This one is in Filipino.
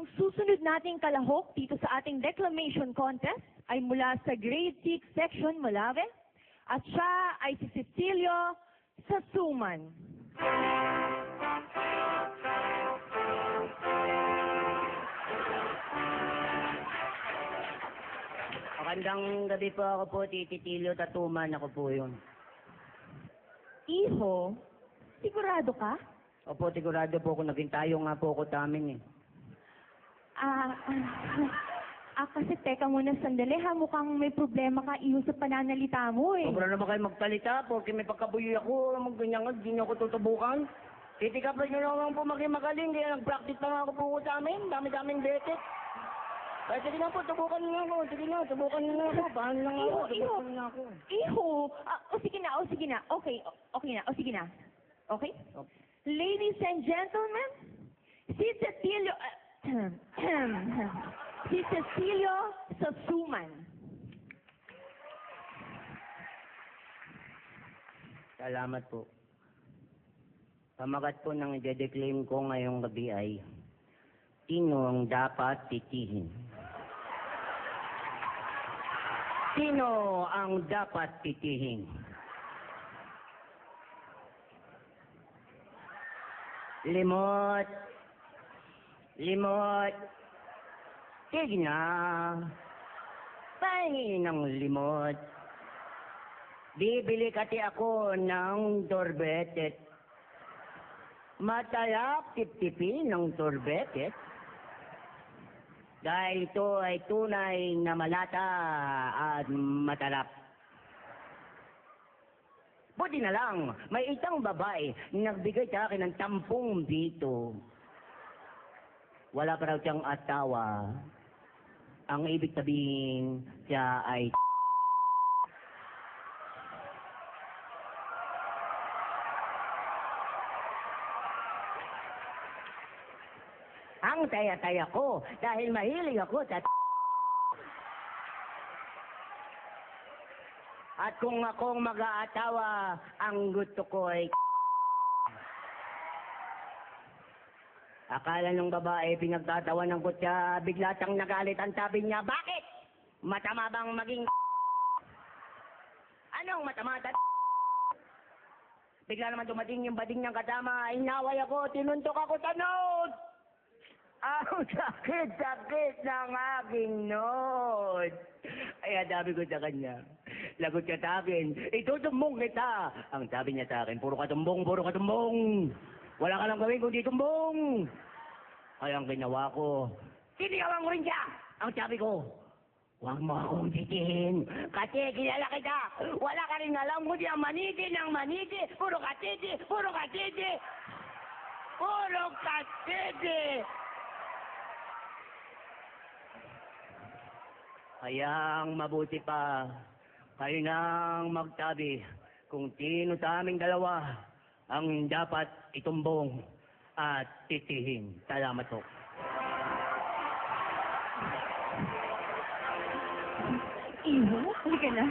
Ang susunod nating kalahok dito sa ating declamation contest ay mula sa grade 6 section Malave at siya ay si Cecilio Sasuman. Magandang gabi po ako po, Tititilio Tatuman. Ako po yun. Iho, sigurado ka? Opo, sigurado po kung naging tayo nga po ko tamin eh. Ah, ah, ah, kasi teka muna sandali ha, mukhang may problema ka iho sa pananalita mo eh. Sobra naman kayo magtalita, porque may pagkabuyoy ako, magganyan nga, di niyo ako tutubukan. Titikap nyo naman po maging magaling, kaya nag-practice na nga ako po sa amin, dami-daming beses. Kaya sige na po, tubukan niyo ako, sige na, tubukan niyo ako, paano lang ako, Iho, iho. tubukan niyo ako. Iho, ah, o sige na, o sige na, okay, o, okay na, o sige na. Okay? Okay. Ladies and gentlemen, si Cecilio, ah, si Cecilio Sasuman. Salamat po. Pamagat po ng i-declaim ko ngayong gabi ay, Sino ang dapat titihin? Sino ang dapat titihin? Limot. Limot. Sige na. Pahingin ng limot. Bibili kati ako ng torbetet. Matalap tip-tipin ng torbetet. Dahil ito ay tunay na malata at matalap. Buti na lang, may isang babae na nagbigay sa akin ng tampong dito. Wala pa raw siyang asawa. Ang ibig sabihin, siya ay Ang taya-taya ko dahil mahilig ako sa At kung akong mag-aatawa, ang gusto ko ay Akala ng babae, pinagtatawanan ko siya, bigla siyang nagalit ang sabi niya, Bakit? Matama bang maging Anong matama? tat- Bigla naman dumating yung bading niyang kasama, inaway ako, tinuntok ako sa nose! Ang sakit-sakit ng aking nose. Ay, sabi ko sa kanya, lagot ka sa akin, itutumbong kita. Ang sabi niya sa akin, puro katumbong, puro katumbong. Wala ka lang gawin kundi tumbong. Ay, ang ginawa ko, sinigawan ko rin siya. Ang sabi ko, huwag mo akong titihin. Kasi kilala kita. Wala ka rin alam kundi ang maniti ng maniti. Puro katiti, puro katiti. Puro katiti. Hayang mabuti pa, kayo nang magtabi kung sino sa aming dalawa ang dapat itumbong at titihin. Salamat po. Iho, halika na.